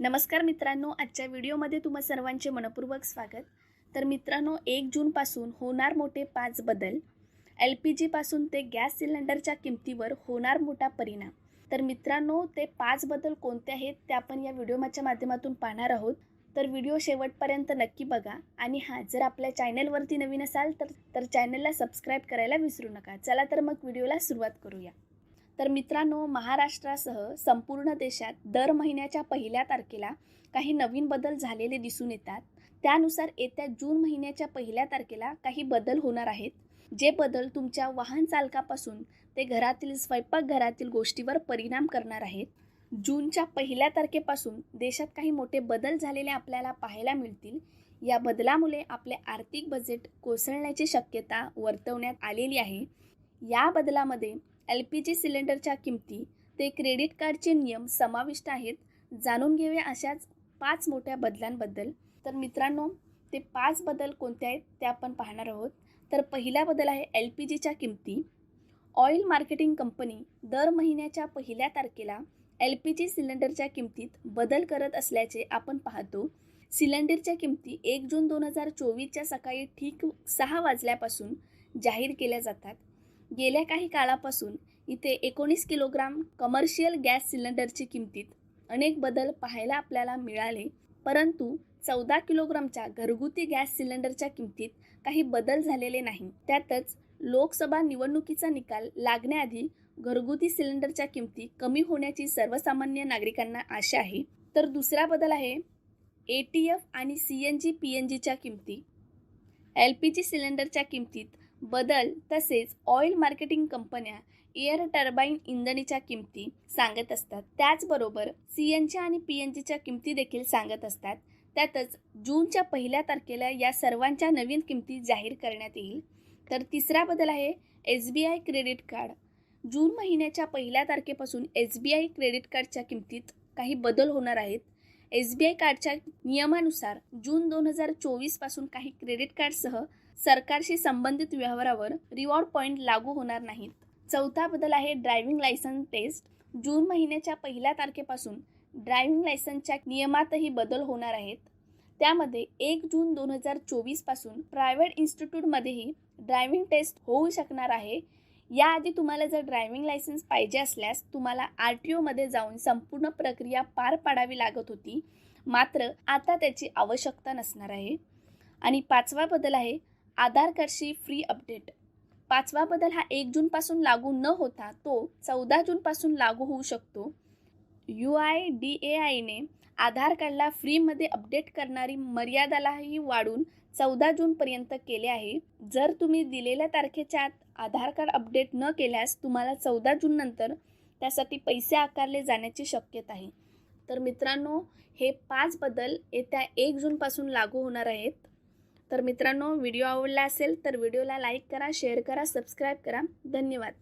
नमस्कार मित्रांनो आजच्या व्हिडिओमध्ये तुम्हा सर्वांचे मनपूर्वक स्वागत. तर मित्रांनो एक जूनपासून होणार मोठे पाच बदल. एल पी जीपासून ते गॅस सिलेंडरच्या किमतीवर होणार मोठा परिणाम. तर मित्रांनो ते पाच बदल कोणते आहेत ते आपण या व्हिडिओच्या माध्यमातून पाहणार आहोत. तर व्हिडिओ शेवटपर्यंत नक्की बघा आणि हां जर आपल्या चॅनलवरती नवीन असाल तर तर चॅनलला सबस्क्राईब करायला विसरू नका. चला तर मग व्हिडिओला सुरुवात करूया. तर मित्रांनो महाराष्ट्रासह संपूर्ण देशात दर महिन्याच्या पहिल्या तारखेला काही नवीन बदल झालेले दिसून येतात. त्यानुसार येत्या जून महिन्याच्या पहिल्या तारखेला काही बदल होणार आहेत. जे बदल तुमच्या वाहन चालकापासून ते घरातील स्वयंपाकघरातील गोष्टीवर परिणाम करणार आहेत. जूनच्या पहिल्या तारखेपासून देशात काही मोठे बदल झालेले आपल्याला पाहायला मिळतील. या बदलामुळे आपले आर्थिक बजेट कोसळण्याची शक्यता वर्तवण्यात आलेली आहे. या बदलामध्ये एल पी जी सिलेंडरच्या किमती ते क्रेडिट कार्डचे नियम समाविष्ट आहेत जाणून घेऊया अशाच पाच मोठ्या बदलांबद्दल. तर मित्रांनो ते पाच बदल कोणते आहेत ते आपण पाहणार आहोत. तर पहिला बदल आहे एल पी जीच्या किमती. ऑइल मार्केटिंग कंपनी दर महिन्याच्या पहिल्या तारखेला एल पी जी सिलेंडरच्या किमतीत बदल करत असल्याचे आपण पाहतो. सिलेंडरच्या किमती एक जून दोन हजार चोवीसच्या सकाळी ठीक सहा वाजल्यापासून जाहीर केल्या जातात. गेल्या काही काळापासून इथे एकोणीस किलोग्राम कमर्शियल गॅस सिलेंडरची किमतीत अनेक बदल पाहायला आपल्याला मिळाले. परंतु चौदा किलोग्रामच्या घरगुती गॅस सिलेंडरच्या किमतीत काही बदल झालेले नाही. त्यातच लोकसभा निवडणुकीचा निकाल लागण्याआधी घरगुती सिलेंडरच्या किमती कमी होण्याची सर्वसामान्य नागरिकांना आशा आहे. तर दुसरा बदल आहे ए टी एफ आणि C N G P N जीच्या किमती. एल पी जी सिलेंडरच्या किमतीत बदल तसेच ऑइल मार्केटिंग कंपन्या एअर टर्बाईन इंधनीच्या किमती सांगत असतात. त्याचबरोबर सी एन जी आणि पी एन जीच्या किमती देखील सांगत असतात. त्यातच जूनच्या पहिल्या तारखेला या सर्वांच्या नवीन किमती जाहीर करण्यात येईल. तर तिसरा बदल आहे S B I credit card June महिन्याच्या पहिल्या तारखेपासून एस बी आय क्रेडिट कार्डच्या किमतीत काही बदल होणार आहेत. एस बी आय कार्डच्या नियमानुसार जून दोन हजार चोवीसपासून काही क्रेडिट कार्डसह सरकारशी संबंधित व्यवहारावर रिवॉर्ड पॉईंट लागू होणार नाहीत. चौथा बदल आहे ड्रायव्हिंग लायसन्स टेस्ट जून महिन्याच्या पहिल्या तारखेपासून ड्रायव्हिंग लायसन्सच्या नियमातही बदल होणार आहेत. त्यामध्ये एक जून दोन हजार चोवीसपासून प्रायव्हेट इन्स्टिट्यूटमध्येही ड्रायव्हिंग टेस्ट होऊ शकणार आहे. याआधी तुम्हाला जर ड्रायव्हिंग लायसन्स पाहिजे असल्यास तुम्हाला आर टी ओमध्ये जाऊन संपूर्ण प्रक्रिया पार पाडावी लागत होती. मात्र आता त्याची आवश्यकता नसणार आहे. आणि पाचवा बदल आहे आधार कार्डशी फ्री अपडेट पाचवा बदल हा एक जूनपासून लागू न होता तो चौदा जूनपासून लागू होऊ शकतो. यू आय डी ए आयने आधार कार्डला फ्रीमध्ये अपडेट करणारी मर्यादालाही वाढून चौदा जूनपर्यंत केले आहे. जर तुम्ही दिलेल्या तारखेच्या आत आधार कार्ड अपडेट न केल्यास तुम्हाला चौदा जूननंतर त्यासाठी पैसे आकारले जाण्याची शक्यता आहे. तर मित्रांनो हे पाच बदल येत्या एक जूनपासून लागू होणार आहेत. तर मित्रांनो व्हिडिओ आवडला असेल तर व्हिडिओला लाईक करा शेअर करा सबस्क्राईब करा. धन्यवाद.